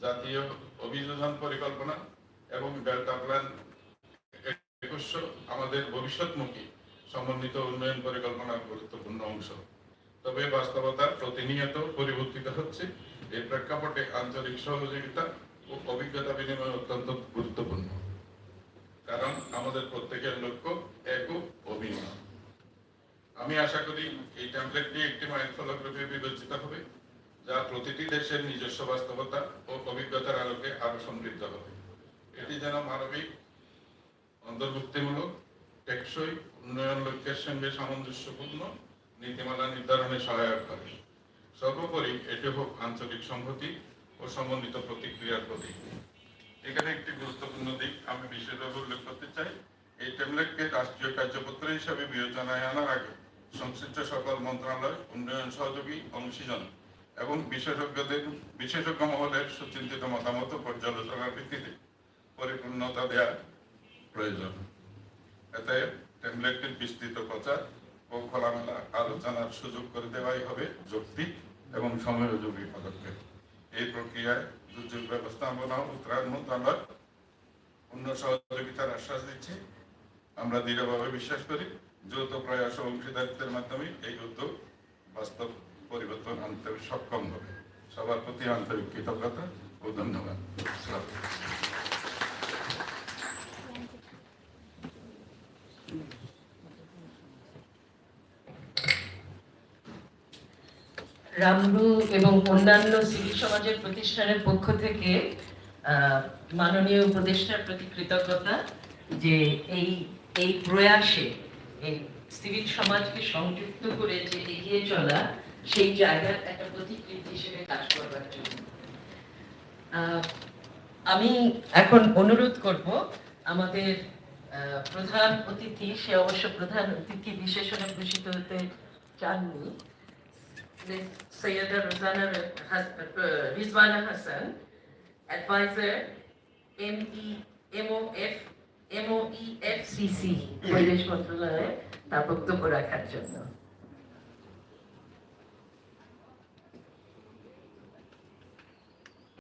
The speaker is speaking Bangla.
জাতীয় অভিযোজন পরিকল্পনা এবং ডেল্টা প্ল্যান একুশশো আমাদের ভবিষ্যৎমুখী সমন্বিত উন্নয়ন পরিকল্পনার গুরুত্বপূর্ণ অংশ। তবে বাস্তবতা প্রতিনিয়ত পরিবর্তিত হচ্ছে। এই প্রেক্ষাপটে আঞ্চলিক সহযোগিতা ও অভিজ্ঞতা বিনিময় অত্যন্ত গুরুত্বপূর্ণ। কারণ আমাদের প্রত্যেকের লক্ষ্য এক ও অভিন্ন। আমি আশা করি এই টেমপ্লেটটি একটি মাইল ফলক রূপে বিবেচিত হবে। যা প্রতিটি দেশের নিজস্ব বাস্তবতা ও অভিজ্ঞতার আলোকে আরও সমৃদ্ধ হবে। এটি যেন মানবিক, অন্তর্ভুক্তিমূলক, টেকসই, উন্নয়ন লক্ষ্যের সঙ্গে সামঞ্জস্যপূর্ণ নীতিমালা নির্ধারণে সহায়ক করে সর্বোপরি এটি হোক আঞ্চলিক সংহতি ও সমন্বিত প্রতিক্রিয়ার প্রতীক। এখানে একটি গুরুত্বপূর্ণ দিক আমি বিশেষভাবে উল্লেখ করতে চাই। এই টেমলেটকে রাষ্ট্রীয় কার্যপত্র হিসাবে বিবেচনায় আনার আগে সংশ্লিষ্ট সকল মন্ত্রণালয়, উন্নয়ন সহযোগী, অংশীজন এবং বিশেষজ্ঞদের, বিশেষজ্ঞ মহলের সুচিন্তিত মতামত পর্যালোচনার ভিত্তিতে পরিপূর্ণতা দেওয়া প্রয়োজন। এতে টেমলেটটির বিস্তৃত প্রচার ও খোলামেলা আলোচনার সুযোগ করে দেওয়াই হবে যৌক্তিক এবং সময়োযোগী পদক্ষেপ। এই প্রক্রিয়ায় দুর্যোগ ব্যবস্থাপনা ও ত্রাণ মন্ত্রণালয় অন্য সহযোগিতার আশ্বাস দিচ্ছে। আমরা দৃঢ়ভাবে বিশ্বাস করি, যৌথ প্রয়াস অংশীদারিত্বের মাধ্যমে এই উদ্যোগ বাস্তব পরিবর্তন আনতে সক্ষম হবে। সবার প্রতি আন্তরিক কৃতজ্ঞতা ও ধন্যবাদ। রামরু এবং অন্যান্য সিভিল সমাজের প্রতিষ্ঠানের পক্ষ থেকে মাননীয় উপদেষ্টার প্রতি কৃতজ্ঞতা যে এই এই প্রয়াসে এই সিভিল সমাজকে সংযুক্ত করে যে এগিয়ে চলা সেই জায়গার একটা প্রতিকৃতি হিসেবে কাজ করবার জন্য। আমি এখন অনুরোধ করব, আমাদের প্রধান অতিথি, সে অবশ্য প্রধান অতিথি বিশেষণে ভূষিত হতে চাননি মন্ত্রণালয়ে তার বক্তব্য রাখার জন্য।